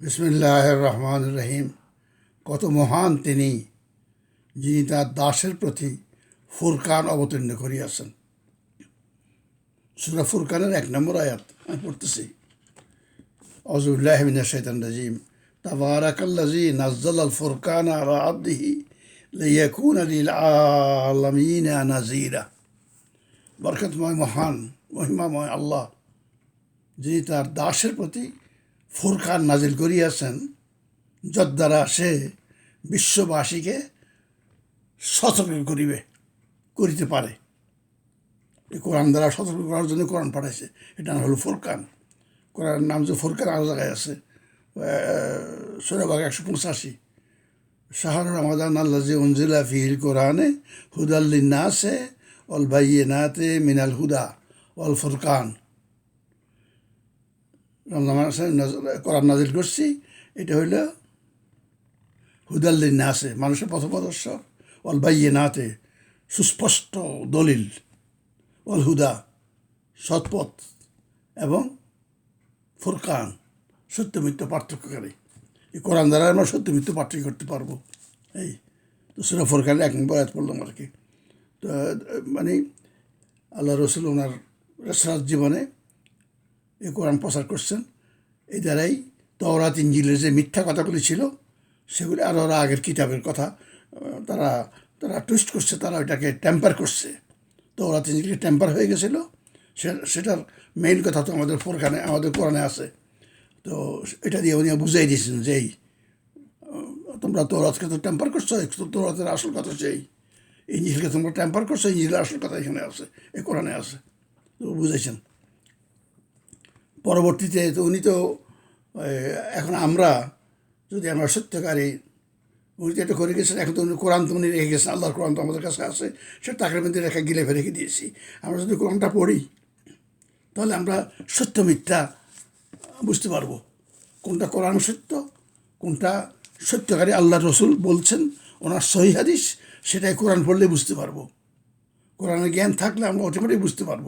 বিসমিল্লাহ রহমান রহিম কত মহান তিনি, যিনি তার দাসের প্রতি ফুরকান অবতীর্ণ করিয়াছেন। সুরা ফুরকানের এক নম্বর আয়াত আমি পড়তেছি। অজুল্লাহমিনা শৈতান রাজিম তাবারাকাল্লাজি নাজ্জাল আল ফুরকান আলা আব্দিহি লিয়াকুন লিল আলামিন নাজিরা বরকতময়, মহান, মহিমাময় আল্লাহ, যিনি তার দাসের প্রতি ফুরকান নাজিল করিয়াছেন, যদ্বারা সে বিশ্ববাসীকে সতর্ক করিবে, করিতে পারে। এই কোরআন দ্বারা সতর্ক করার জন্য কোরআন পাঠাইছে। এটা হলো ফুরকান। কোরআন নাম যে ফুরকান আরও জায়গায় আছে। সোরাবাগ একশো পঁচাশি। শাহর রমাদান আল্লাহ যে উনজিলা ফিহিল কোরআনে হুদাল্লিন নাসে অল বাইয়ে নাতে মিনাল হুদা অল ফুরকান। রমজান মাসে কোরআন নাজিল করছি। এটা হইল হুদাল্লিন নাসে, মানুষের পথপ্রদর্শক অল বাইয়ে নাতে সুস্পষ্ট দলিল অল হুদা, সৎপথ এবং ফুরকান সত্য মিথ্য পার্থক্যকারী। এই কোরআন দ্বারা আমরা সত্য মিথ্য পার্থক্য করতে পারব। এই তো সেটা এক নম্বর আয়াত পড়লাম আর কি। তো মানে আল্লাহ রসুল ওনার রেসরাত জীবনে এই কোরআন প্রচার করছেন। এই দ্বারাই তওরাত ইঞ্জিলের যে মিথ্যা কথাগুলি ছিল, সেগুলি আরও আরও আগের কিতাবের কথা তারা তারা টুইস্ট করছে, তারা ওইটাকে টেম্পার করছে। তওরাত ইঞ্জিলকে টেম্পার হয়ে গেছিল, সে, সেটার মেইন কথা তো আমাদের ফোরখানে, আমাদের কোরআনে আছে। তো এটা দিয়ে উনি বুঝাই দিয়েছেন যে এই তোমরা তৌরাতকে তো টেম্পার করছ তৌরাতের আসল কথা সেই ইঞ্জিলকে তোমরা টেম্পার করছ ইঞ্জিলের আসল কথা এখানে আছে এই কোরআনে আছে। তো বুঝেছেন পরবর্তীতে তো উনি তো এখন আমরা যদি আমরা সত্যকারী উনি তো এটা করে গেছেন, এখন তো উনি কোরআন তো উনি রেখে গেছেন, আল্লাহর কোরআন তো আমাদের কাছে আছে সেটা তাকের মধ্যে রেখে গিলে রেখে দিয়েছি। আমরা যদি কোরআনটা পড়ি, তাহলে আমরা সত্য মিথ্যা বুঝতে পারব। কোনটা কোরআন সত্য, কোনটা সত্যকারী আল্লাহ রসুল বলছেন, ওনার সহি হাদিস, সেটাই কোরআন পড়লে বুঝতে পারব। কোরআনের জ্ঞান থাকলে আমরা অটোমেটিক বুঝতে পারব।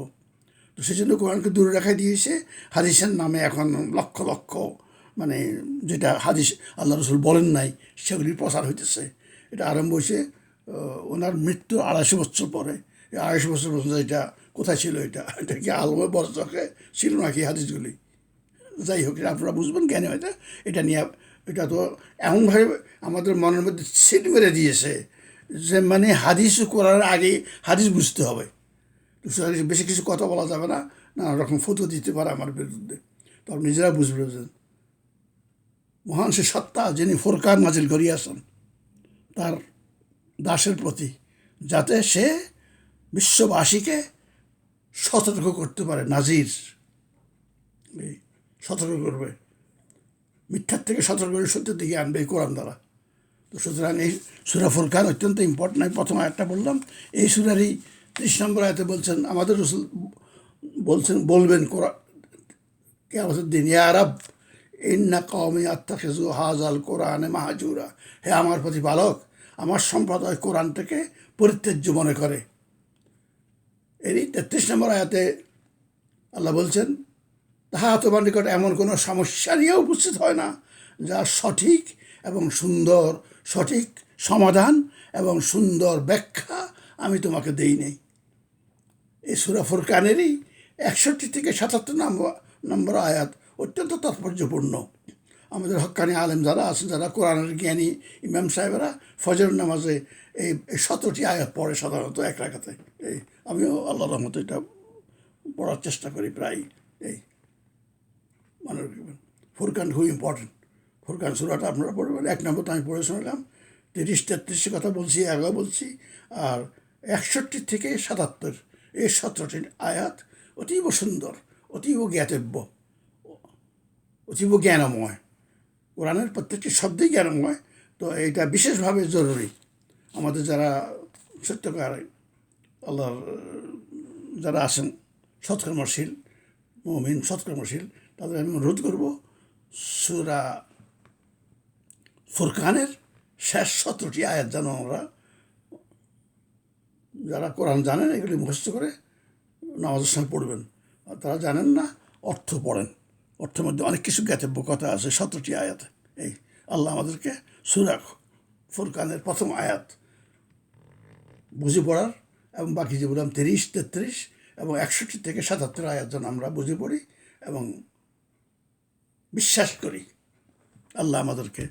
তো সেই জন্য কোরআনকে দূরে রাখাই দিয়েছে। হাদিসের নামে এখন লক্ষ লক্ষ মানে যেটা হাদিস আল্লাহ রসুল বলেন নাই, সেগুলির প্রচার হইতেছে। এটা আরম্ভ হয়েছে ওনার মৃত্যু আড়াইশো বছর পরে। আড়াইশো বছর পর্যন্ত এটা কোথায় ছিল এটা? এটা কি আলমে বরচকে ছিল নাকি হাদিসগুলি? যাই হোক আপনারা বুঝবেন কেন এটা? এটা নিয়ে এটা তো এমনভাবে আমাদের মনের মধ্যে সিট মেরে দিয়েছে যে মানে হাদিস করার আগে হাদিস বুঝতে হবে। বেশি কিছু কথা বলা যাবে না, নানা রকম ফটো দিতে পারে আমার বিরুদ্ধে। তখন নিজেরা বুঝবে মহান সে সত্তা যিনি ফোরকার নাজিল করিয়াছেন, তার দাসের প্রতি, যাতে সে বিশ্ববাসীকে সতর্ক করতে পারে, নাজির। সতর্ক করবে। মিথ্যার থেকে সতর্ক করে সত্যের দিকে আনবে কোরআন দ্বারা। তো সুতরাং এই সুরা ফুরকান অত্যন্ত ইম্পর্টেন্ট আমি প্রথম একটা বললাম, এই সুরারই ত্রিশ নম্বর আয়তে বলছেন, আমাদের রসুল বলছেন, বলবেন কোরআন কে আমাদের দিন ইয়ারব ইন্না কমে আত্মাখেজু হাজাল কোরআনে মাহাজুরা। হে আমার প্রতিপালক, আমার সম্প্রদায় কোরআন থেকে পরিত্যাজ্য মনে করে। এরই তেত্রিশ নম্বর আয়াতে আল্লাহ বলছেন তাহা তোমার নিকট এমন কোনো সমস্যা নিয়ে উপস্থিত হয় না, যা সঠিক এবং সুন্দর, সঠিক সমাধান এবং সুন্দর ব্যাখ্যা আমি তোমাকে দেই নেই। এই সুরা ফুরকানেরই একষট্টি থেকে সাতাত্তর নম্বর নম্বর আয়াত অত্যন্ত তাৎপর্যপূর্ণ। আমাদের হক্কানি আলেম যারা আছেন, যারা কোরআনের জ্ঞানী, ইমাম সাহেবরা ফজর নামাজে এই সতেরোটি আয়াত পড়ে সাধারণত এক রাখাতে এই, আমিও আল্লাহ রহমত এটা পড়ার চেষ্টা করি প্রায় এই, মনে ফুরকান খুব ইম্পর্টেন্ট ফুরকান সুরাটা আপনারা পড়বেন। এক নম্বর তো আমি পড়ে শোনালাম, তিরিশ তেত্রিশে কথা বলছি, এগারো বলছি, আর একষট্টি থেকে সাতাত্তর। এই সতেরোটি আয়াত অতীব সুন্দর, অতীব জ্ঞাতব্য, অতীব জ্ঞানময়। কোরআনের প্রত্যেকটি শব্দই জ্ঞানময়, তো এইটা বিশেষভাবে জরুরি। আমাদের যারা সত্যকার আল্লাহর, যারা আছেন সৎকর্মশীল, মমিন সৎকর্মশীল, তাদের আমি অনুরোধ করব, সুরা ফুরকানের শেষ সতেরোটি আয়াত যেন আমরা যারা কোরআন জানেন, এগুলি মুখস্থ করে নামাজের সময় পড়বেন। আর তারা জানেন না, অর্থ পড়েন। অর্থের মধ্যে অনেক কিছু জ্ঞাতব্য কথা আছে, সতেরোটি আয়াত। এই, আল্লাহ আমাদেরকে সুরাখ ফুরকানের প্রথম আয়াত বুঝে পড়ার এবং বাকি যে বললাম তিরিশ, তেত্রিশ এবং একষট্টি থেকে সাতাত্তর আয়াত যেন আমরা বুঝে পড়ি এবং বিশ্বাস করি। আল্লাহ আমাদেরকে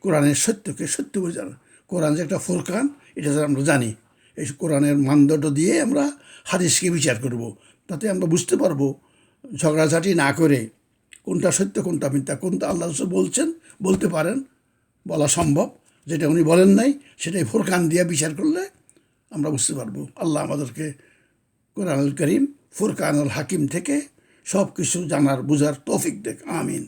কোরআনের সত্যকে সত্য বোঝার। কোরআন যে একটা ফুরকান, এটা যেন আমরা জানি। এই কোরআনের মানদণ্ড দিয়ে আমরা হাদিসকে বিচার করব। তাতে আমরা বুঝতে পারব ঝগড়াঝাটি না করে কোনটা সত্য, কোনটা মিথ্যা, কোনটা আল্লাহ রসুল বলছেন, বলতে পারেন, বলা সম্ভব। যেটা উনি বলেন নাই, সেটাই ফুরকান দিয়ে বিচার করলে আমরা বুঝতে পারব। আল্লাহ আমাদেরকে কোরআনুল করিম, ফুরকানুল হাকিম থেকে সব কিছু জানার, বুঝার তৌফিক দেখ। আমিন।